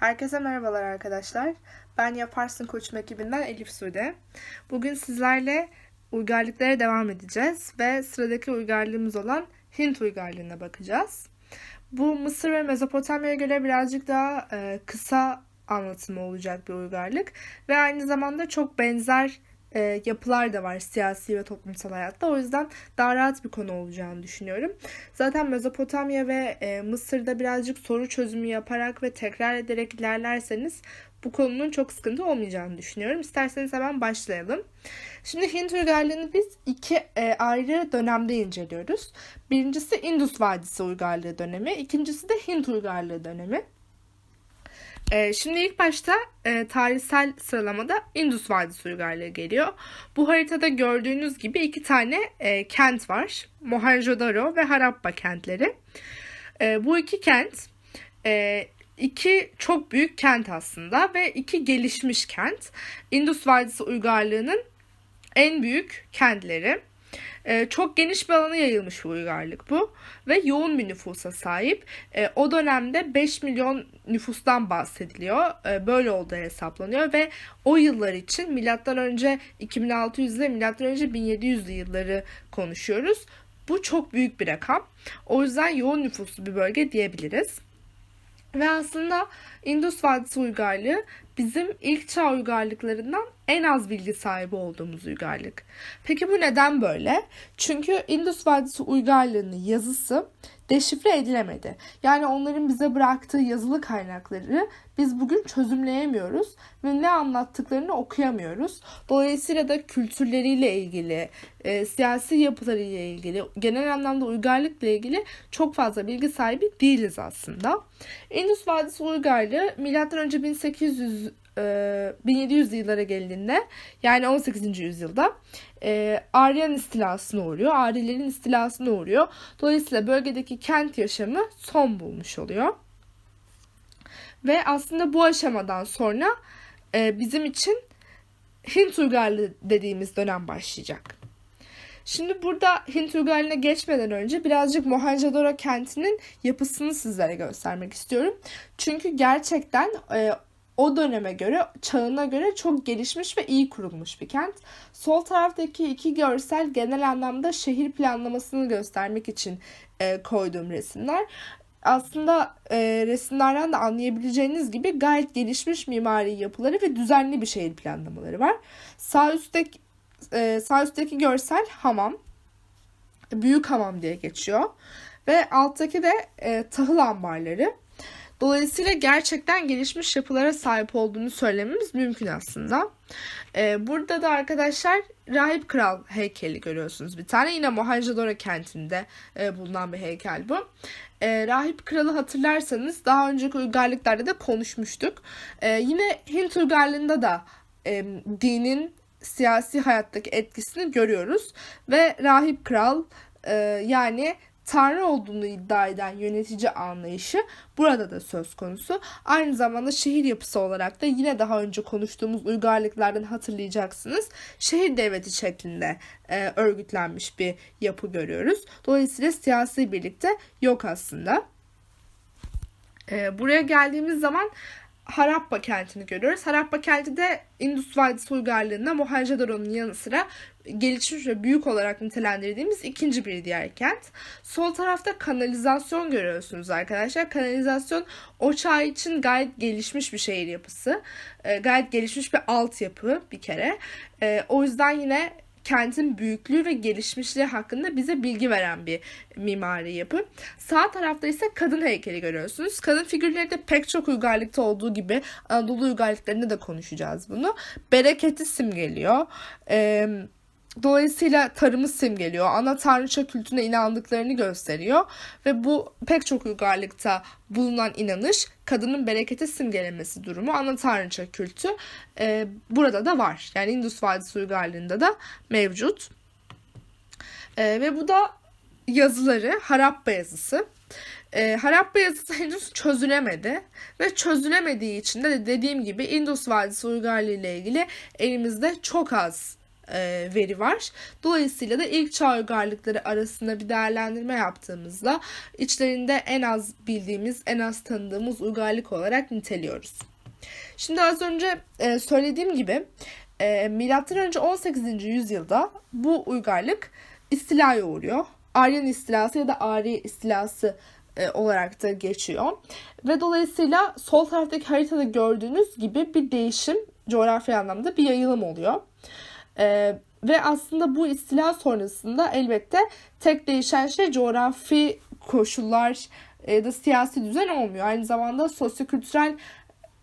Herkese merhabalar arkadaşlar. Ben Yaparsın Koçum ekibinden Elif Sude. Bugün sizlerle uygarlıklara devam edeceğiz ve sıradaki uygarlığımız olan Hint uygarlığına bakacağız. Bu Mısır ve Mezopotamya'ya göre birazcık daha e, kısa anlatımı olacak bir uygarlık ve aynı zamanda çok benzer e, yapılar da var siyasi ve toplumsal hayatta. O yüzden daha rahat bir konu olacağını düşünüyorum. Zaten Mezopotamya ve e, Mısır'da birazcık soru çözümü yaparak ve tekrar ederek ilerlerseniz bu konunun çok sıkıntı olmayacağını düşünüyorum. İsterseniz hemen başlayalım. Şimdi Hint uygarlığını biz iki e, ayrı dönemde inceliyoruz. Birincisi Indus Vadisi uygarlığı dönemi, ikincisi de Hint uygarlığı dönemi. Ee, şimdi ilk başta e, tarihsel sıralamada Indus Vadisi uygarlığı geliyor. Bu haritada gördüğünüz gibi iki tane e, kent var. Mohenjo-daro ve Harappa kentleri. E, bu iki kent e, iki çok büyük kent aslında ve iki gelişmiş kent. Indus Vadisi uygarlığının en büyük kentleri. Ee, çok geniş bir alana yayılmış bir uygarlık bu ve yoğun bir nüfusa sahip. Ee, o dönemde 5 milyon nüfustan bahsediliyor. Ee, böyle olduğu hesaplanıyor ve o yıllar için milattan önce 2600 ile milattan önce 1700'lü yılları konuşuyoruz. Bu çok büyük bir rakam. O yüzden yoğun nüfuslu bir bölge diyebiliriz. Ve aslında Indus Vadisi uygarlığı bizim ilk çağ uygarlıklarından en az bilgi sahibi olduğumuz uygarlık. Peki bu neden böyle? Çünkü Indus Vadisi uygarlığının yazısı deşifre edilemedi. Yani onların bize bıraktığı yazılı kaynakları biz bugün çözümleyemiyoruz ve ne anlattıklarını okuyamıyoruz. Dolayısıyla da kültürleriyle ilgili, e, siyasi yapılarıyla ilgili, genel anlamda uygarlıkla ilgili çok fazla bilgi sahibi değiliz aslında. Indus Vadisi uygarlığı M.Ö. 1800 1700 yıllara geldiğinde yani 18. yüzyılda e, Aryan istilasına uğruyor. Arilerin istilasına uğruyor. Dolayısıyla bölgedeki kent yaşamı son bulmuş oluyor. Ve aslında bu aşamadan sonra e, bizim için Hint uygarlığı dediğimiz dönem başlayacak. Şimdi burada Hint uygarlığına geçmeden önce birazcık Mohenjo-daro kentinin yapısını sizlere göstermek istiyorum. Çünkü gerçekten e, o döneme göre, çağına göre çok gelişmiş ve iyi kurulmuş bir kent. Sol taraftaki iki görsel genel anlamda şehir planlamasını göstermek için e, koyduğum resimler. Aslında e, resimlerden de anlayabileceğiniz gibi gayet gelişmiş mimari yapıları ve düzenli bir şehir planlamaları var. Sağ üstteki e, sağ üstteki görsel hamam. Büyük hamam diye geçiyor. Ve alttaki de e, tahıl ambarları. Dolayısıyla gerçekten gelişmiş yapılara sahip olduğunu söylememiz mümkün aslında. Ee, burada da arkadaşlar Rahip Kral heykeli görüyorsunuz bir tane. Yine Mohenjo-daro kentinde e, bulunan bir heykel bu. E, Rahip Kralı hatırlarsanız daha önceki uygarlıklarda da konuşmuştuk. E, yine Hint uygarlığında da e, dinin siyasi hayattaki etkisini görüyoruz. Ve Rahip Kral e, yani Tanrı olduğunu iddia eden yönetici anlayışı burada da söz konusu. Aynı zamanda şehir yapısı olarak da yine daha önce konuştuğumuz uygarlıklardan hatırlayacaksınız. Şehir devleti şeklinde e, örgütlenmiş bir yapı görüyoruz. Dolayısıyla siyasi birlikte yok aslında. E, buraya geldiğimiz zaman Harappa kentini görüyoruz. Harappa kenti de Indus Vadisi uygarlığında Mohenjo-daro'nun yanı sıra gelişmiş ve büyük olarak nitelendirdiğimiz ikinci bir diğer kent. Sol tarafta kanalizasyon görüyorsunuz arkadaşlar. Kanalizasyon o çağ için gayet gelişmiş bir şehir yapısı. E, gayet gelişmiş bir altyapı bir kere. E, o yüzden yine kentin büyüklüğü ve gelişmişliği hakkında bize bilgi veren bir mimari yapı. Sağ tarafta ise kadın heykeli görüyorsunuz. Kadın figürleri de pek çok uygarlıkta olduğu gibi Anadolu uygarlıklarında da konuşacağız bunu. Bereketi simgeliyor. Eee Dolayısıyla tarımı simgeliyor. Ana tanrıça kültüne inandıklarını gösteriyor. Ve bu pek çok uygarlıkta bulunan inanış kadının bereketi simgelemesi durumu ana tanrıça kültü e, burada da var. Yani Indus Vadisi uygarlığında da mevcut. E, ve bu da yazıları Harappa yazısı. E, Harappa yazısı henüz çözülemedi ve çözülemediği için de dediğim gibi Indus Vadisi uygarlığı ile ilgili elimizde çok az e, veri var. Dolayısıyla da ilk çağ uygarlıkları arasında bir değerlendirme yaptığımızda içlerinde en az bildiğimiz, en az tanıdığımız uygarlık olarak niteliyoruz. Şimdi az önce e, söylediğim gibi e, milattan önce 18. yüzyılda bu uygarlık istilaya uğruyor. Aryan istilası ya da Ari istilası e, olarak da geçiyor. Ve dolayısıyla sol taraftaki haritada gördüğünüz gibi bir değişim coğrafi anlamda bir yayılım oluyor. E, ve aslında bu istila sonrasında elbette tek değişen şey coğrafi koşullar ya da siyasi düzen olmuyor. Aynı zamanda sosyokültürel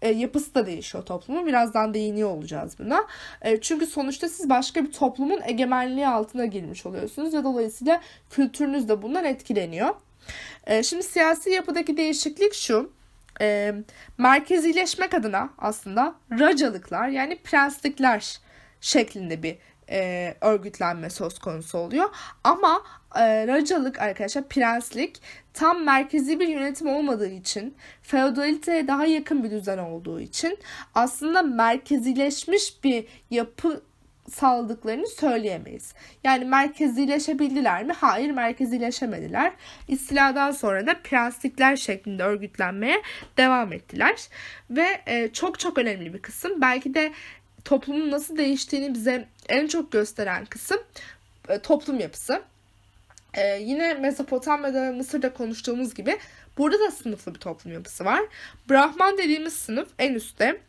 e, yapısı da değişiyor toplumun. Birazdan değiniyor olacağız buna. E, çünkü sonuçta siz başka bir toplumun egemenliği altına girmiş oluyorsunuz ve dolayısıyla kültürünüz de bundan etkileniyor. E, şimdi siyasi yapıdaki değişiklik şu. E, merkezileşmek adına aslında racalıklar yani prenslikler şeklinde bir e, örgütlenme söz konusu oluyor. Ama e, racalık arkadaşlar prenslik tam merkezi bir yönetim olmadığı için feodaliteye daha yakın bir düzen olduğu için aslında merkezileşmiş bir yapı sağladıklarını söyleyemeyiz. Yani merkezileşebildiler mi? Hayır merkezileşemediler. İstiladan sonra da prenslikler şeklinde örgütlenmeye devam ettiler. Ve e, çok çok önemli bir kısım belki de toplumun nasıl değiştiğini bize en çok gösteren kısım e, toplum yapısı. E, yine Mezopotamya'da ve Mısır'da konuştuğumuz gibi burada da sınıflı bir toplum yapısı var. Brahman dediğimiz sınıf en üstte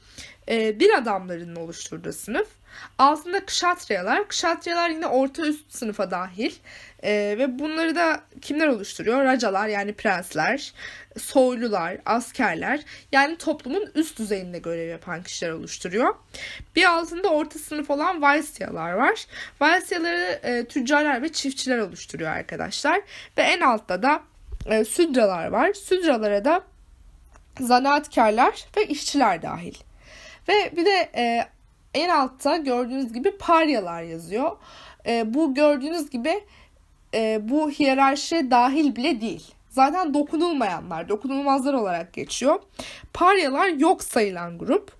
e, bir adamların oluşturduğu sınıf. Altında kşatriyalar. Kşatriyalar yine orta üst sınıfa dahil. E, ve bunları da kimler oluşturuyor? Racalar yani prensler, soylular, askerler yani toplumun üst düzeyinde görev yapan kişiler oluşturuyor. Bir altında orta sınıf olan Vaisyalar var. Vaisyaları e, tüccarlar ve çiftçiler oluşturuyor arkadaşlar. Ve en altta da e, Südralar var. Südralara da zanaatkarlar ve işçiler dahil. Ve bir de e, en altta gördüğünüz gibi paryalar yazıyor. E, bu gördüğünüz gibi e, bu hiyerarşiye dahil bile değil. Zaten dokunulmayanlar, dokunulmazlar olarak geçiyor. Paryalar yok sayılan grup.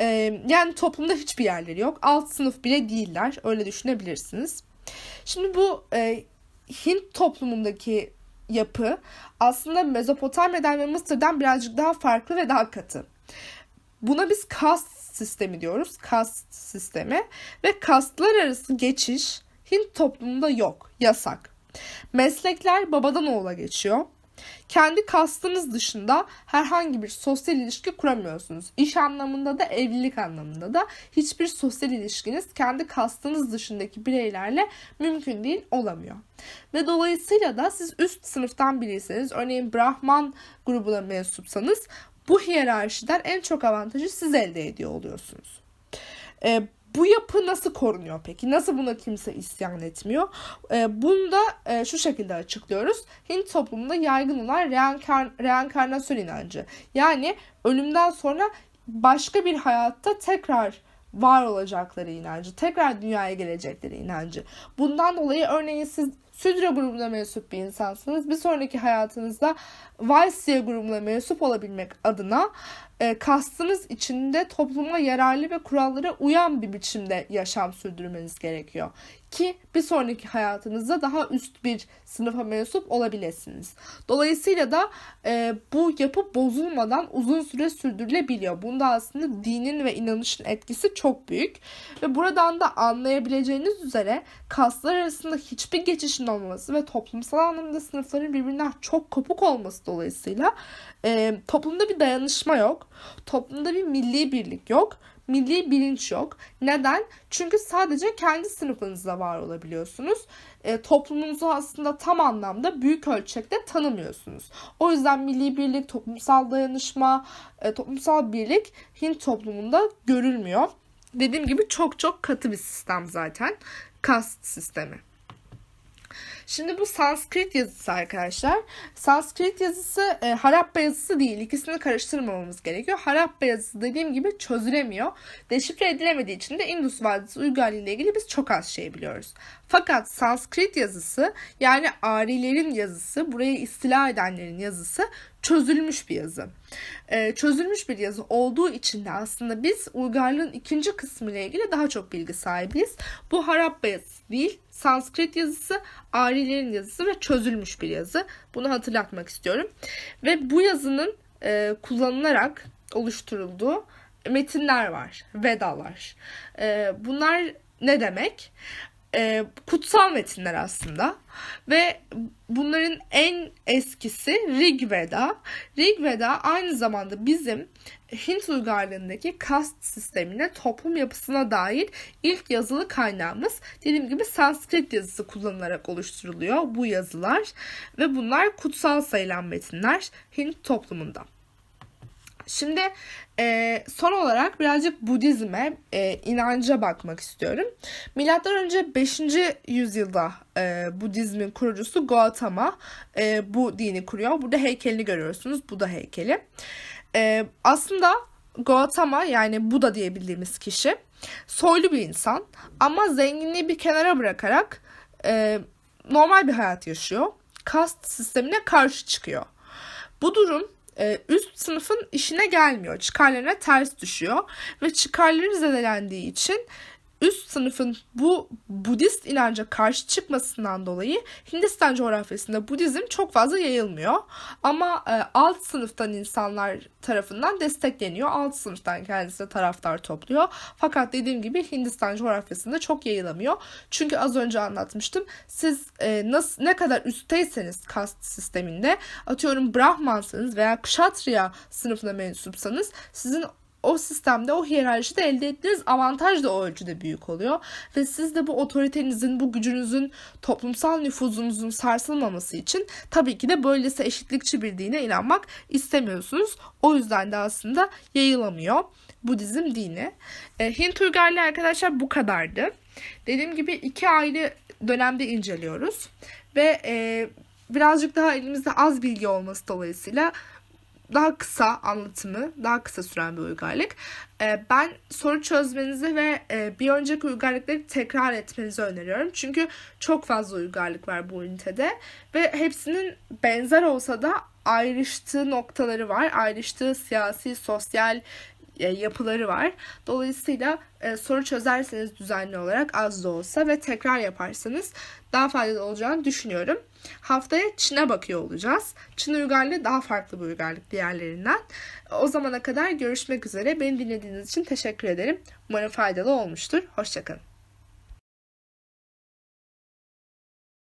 E, yani toplumda hiçbir yerleri yok. Alt sınıf bile değiller. Öyle düşünebilirsiniz. Şimdi bu e, Hint toplumundaki yapı aslında Mezopotamya'dan ve Mısır'dan birazcık daha farklı ve daha katı. Buna biz kast sistemi diyoruz. Kast sistemi ve kastlar arası geçiş Hint toplumunda yok. Yasak. Meslekler babadan oğula geçiyor. Kendi kastınız dışında herhangi bir sosyal ilişki kuramıyorsunuz. İş anlamında da evlilik anlamında da hiçbir sosyal ilişkiniz kendi kastınız dışındaki bireylerle mümkün değil olamıyor. Ve dolayısıyla da siz üst sınıftan biriyseniz örneğin Brahman grubuna mensupsanız bu hiyerarşiden en çok avantajı siz elde ediyor oluyorsunuz. E, bu yapı nasıl korunuyor peki? Nasıl buna kimse isyan etmiyor? E, bunu da e, şu şekilde açıklıyoruz. Hint toplumunda yaygın olan reenkar reenkarnasyon inancı. Yani ölümden sonra başka bir hayatta tekrar var olacakları inancı, tekrar dünyaya gelecekleri inancı. Bundan dolayı örneğin siz Südra grubuna mensup bir insansınız. Bir sonraki hayatınızda Vaisya grubuna mensup olabilmek adına e, kastınız içinde topluma yararlı ve kurallara uyan bir biçimde yaşam sürdürmeniz gerekiyor. Ki bir sonraki hayatınızda daha üst bir sınıfa mensup olabilirsiniz. Dolayısıyla da e, bu yapı bozulmadan uzun süre sürdürülebiliyor. Bunda aslında dinin ve inanışın etkisi çok büyük. Ve buradan da anlayabileceğiniz üzere kastlar arasında hiçbir geçişin olmaması ve toplumsal anlamda sınıfların birbirinden çok kopuk olması dolayısıyla e, toplumda bir dayanışma yok. Toplumda bir milli birlik yok. Milli bilinç yok. Neden? Çünkü sadece kendi sınıfınızda var olabiliyorsunuz. E, toplumunuzu aslında tam anlamda büyük ölçekte tanımıyorsunuz. O yüzden milli birlik, toplumsal dayanışma, e, toplumsal birlik Hint toplumunda görülmüyor. Dediğim gibi çok çok katı bir sistem zaten. Kast sistemi. Şimdi bu Sanskrit yazısı arkadaşlar. Sanskrit yazısı e, Harappa yazısı değil. İkisini karıştırmamamız gerekiyor. Harappa yazısı dediğim gibi çözülemiyor. Deşifre edilemediği için de Indus Vadisi uygarlığı ile ilgili biz çok az şey biliyoruz. Fakat Sanskrit yazısı yani Arilerin yazısı, burayı istila edenlerin yazısı çözülmüş bir yazı. Ee, çözülmüş bir yazı olduğu için de aslında biz uygarlığın ikinci kısmı ile ilgili daha çok bilgi sahibiyiz. Bu Harappa yazısı değil, Sanskrit yazısı, Arilerin yazısı ve çözülmüş bir yazı. Bunu hatırlatmak istiyorum. Ve bu yazının e, kullanılarak oluşturulduğu metinler var, Vedalar. E, bunlar ne demek? E, kutsal metinler aslında ve bunların en eskisi Rig Veda. Rig Veda aynı zamanda bizim Hint uygarlığındaki kast sistemine, toplum yapısına dair ilk yazılı kaynağımız. Dediğim gibi Sanskrit yazısı kullanılarak oluşturuluyor bu yazılar ve bunlar kutsal sayılan metinler Hint toplumunda. Şimdi e, son olarak birazcık Budizm'e, e, inanca bakmak istiyorum. Milattan önce 5. yüzyılda e, Budizmin kurucusu Gautama e, bu dini kuruyor. Burada heykelini görüyorsunuz. Buda heykeli. E, aslında Gautama yani Buda diye bildiğimiz kişi soylu bir insan ama zenginliği bir kenara bırakarak e, normal bir hayat yaşıyor. Kast sistemine karşı çıkıyor. Bu durum üst sınıfın işine gelmiyor. Çıkarlarına ters düşüyor ve çıkarları zedelendiği için üst sınıfın bu Budist inanca karşı çıkmasından dolayı Hindistan coğrafyasında Budizm çok fazla yayılmıyor. Ama e, alt sınıftan insanlar tarafından destekleniyor. Alt sınıftan kendisi taraftar topluyor. Fakat dediğim gibi Hindistan coğrafyasında çok yayılamıyor. Çünkü az önce anlatmıştım. Siz e, nasıl ne kadar üstteyseniz kast sisteminde atıyorum Brahmansanız veya Kshatriya sınıfına mensupsanız sizin o sistemde o hiyerarşide elde ettiğiniz avantaj da o ölçüde büyük oluyor. Ve siz de bu otoritenizin, bu gücünüzün, toplumsal nüfuzunuzun sarsılmaması için tabii ki de böylesi eşitlikçi bir dine inanmak istemiyorsunuz. O yüzden de aslında yayılamıyor Budizm dini. E, Hint uygarlığı arkadaşlar bu kadardı. Dediğim gibi iki ayrı dönemde inceliyoruz. Ve e, birazcık daha elimizde az bilgi olması dolayısıyla daha kısa anlatımı, daha kısa süren bir uygarlık. Ee, ben soru çözmenizi ve e, bir önceki uygarlıkları tekrar etmenizi öneriyorum. Çünkü çok fazla uygarlık var bu ünitede ve hepsinin benzer olsa da ayrıştığı noktaları var. Ayrıştığı siyasi, sosyal e, yapıları var. Dolayısıyla e, soru çözerseniz düzenli olarak az da olsa ve tekrar yaparsanız daha faydalı olacağını düşünüyorum. Haftaya Çin'e bakıyor olacağız. Çin uygarlığı daha farklı bir uygarlık diğerlerinden. O zamana kadar görüşmek üzere. Beni dinlediğiniz için teşekkür ederim. Umarım faydalı olmuştur. Hoşçakalın.